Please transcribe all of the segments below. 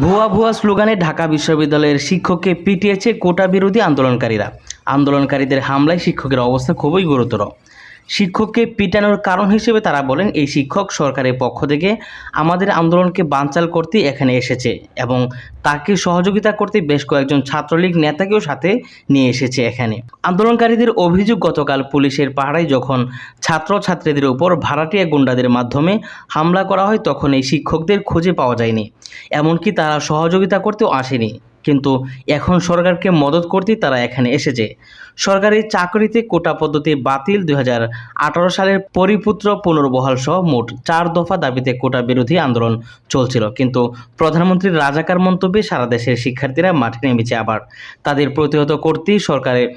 ভুয়া ভুয়া স্লোগানে ঢাকা বিশ্ববিদ্যালয়ের শিক্ষককে পিটিয়েছে কোটা বিরোধী আন্দোলনকারীরা। আন্দোলনকারীদের হামলায় শিক্ষকের অবস্থা খুবই গুরুতর। শিক্ষককে পিটানোর কারণ হিসেবে তারা বলেন, এই শিক্ষক সরকারের পক্ষ থেকে আমাদের আন্দোলনকে বানচাল করতে এখানে এসেছে এবং তাকে সহযোগিতা করতে বেশ কয়েকজন ছাত্রলীগ নেতাকেও সাথে নিয়ে এসেছে এখানে। আন্দোলনকারীদের অভিযোগ, গতকাল পুলিশের পাহারায় যখন ছাত্রছাত্রীদের উপর ভাড়াটিয়া গুন্ডাদের মাধ্যমে হামলা করা হয়, তখন এই শিক্ষকদের খুঁজে পাওয়া যায়নি। এমনকি তারা সহযোগিতা করতেও আসেনি। কিন্তু এখন সরকারকে মদত করতে তারা এখানে এসেছে। সরকারি চাকরিতে কোটা পদ্ধতি বাতিল দু হাজার আঠারো সালের পরিপুত্র পুনর্বহাল সহ মোট চার দফা দাবিতে কোটা বিরোধী আন্দোলন চলছিল। কিন্তু প্রধানমন্ত্রীর রাজাকার মন্তব্যে সারা দেশের শিক্ষার্থীরা মাঠে নেমেছে আবার। তাদের প্রতিহত করতেই সরকারের,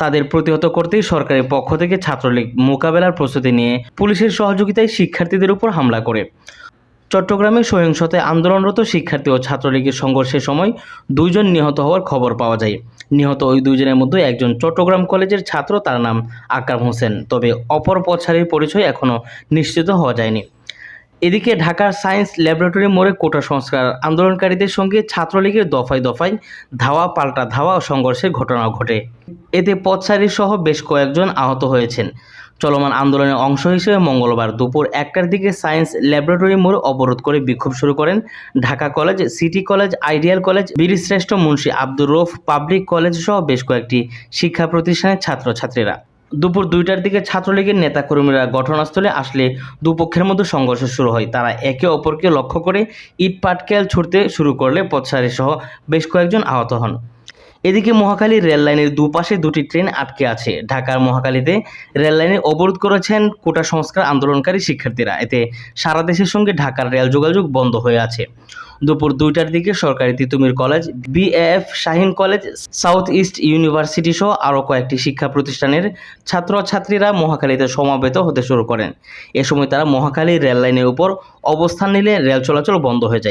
তাদের প্রতিহত করতেই সরকারের পক্ষ থেকে ছাত্রলীগ মোকাবেলার প্রস্তুতি নিয়ে পুলিশের সহযোগিতায় শিক্ষার্থীদের উপর হামলা করে। চট্টগ্রামে সহিংসতায় আন্দোলনরত শিক্ষার্থী ও ছাত্রলীগের সংঘর্ষের সময় দুইজন নিহত হওয়ার খবর পাওয়া যায়। নিহত ওই দুইজনের মধ্যে একজন চট্টগ্রাম কলেজের ছাত্র, তার নাম আকরাম হোসেন। তবে অপর পথচারীর পরিচয় এখনও নিশ্চিত হওয়া যায়নি। এদিকে ঢাকার সায়েন্স ল্যাবরেটরি মোড়ে কোটা সংস্কার আন্দোলনকারীদের সঙ্গে ছাত্রলীগের দফায় দফায় ধাওয়া, পাল্টা ধাওয়া ও সংঘর্ষের ঘটনা ঘটে। এতে পথচারী সহ বেশ কয়েকজন আহত হয়েছেন। চলমান আন্দোলনের অংশ হিসেবে মঙ্গলবার দুপুর একটার দিকে সায়েন্স ল্যাবরেটরি মোড় অবরোধ করে বিক্ষোভ শুরু করেন Dhaka college, city college ideal college, বীরশ্রেষ্ঠ মুন্সী আব্দুর রৌফ পাবলিক কলেজ সহ বেশ কয়েকটি শিক্ষা প্রতিষ্ঠানের ছাত্রছাত্রীরা। দুপুর দুইটার দিকে ছাত্রলীগের নেতাকর্মীরা ঘটনাস্থলে আসলে দুপক্ষের মধ্যে সংঘর্ষ শুরু হয়। তারা একে অপরকে লক্ষ্য করে ইট পাটকেল ছুটতে শুরু করলে পথচারী সহ বেশ কয়েকজন আহত হন। এদিকে মহাখালী রেল লাইনের দুপাশে দুটি ট্রেন আটকে আছে। ঢাকার মহাখালীতে রেল লাইনে অবরোধ করেছেন কোটা সংস্কার আন্দোলনকারী শিক্ষার্থীরা। এতে সারা দেশের সঙ্গে ঢাকার রেল যোগাযোগ বন্ধ হয়ে আছে। দুপুর দুইটার দিকে সরকারি Titumir college, BAF Shaheen college, south east university সহ আরও কয়েকটি শিক্ষা প্রতিষ্ঠানের ছাত্রছাত্রীরা মহাখালীতে সমাবেত হতে শুরু করেন। এ সময় তারা মহাখালী রেল লাইনের উপর অবস্থান নিলে রেল চলাচল বন্ধ হয়ে যায়।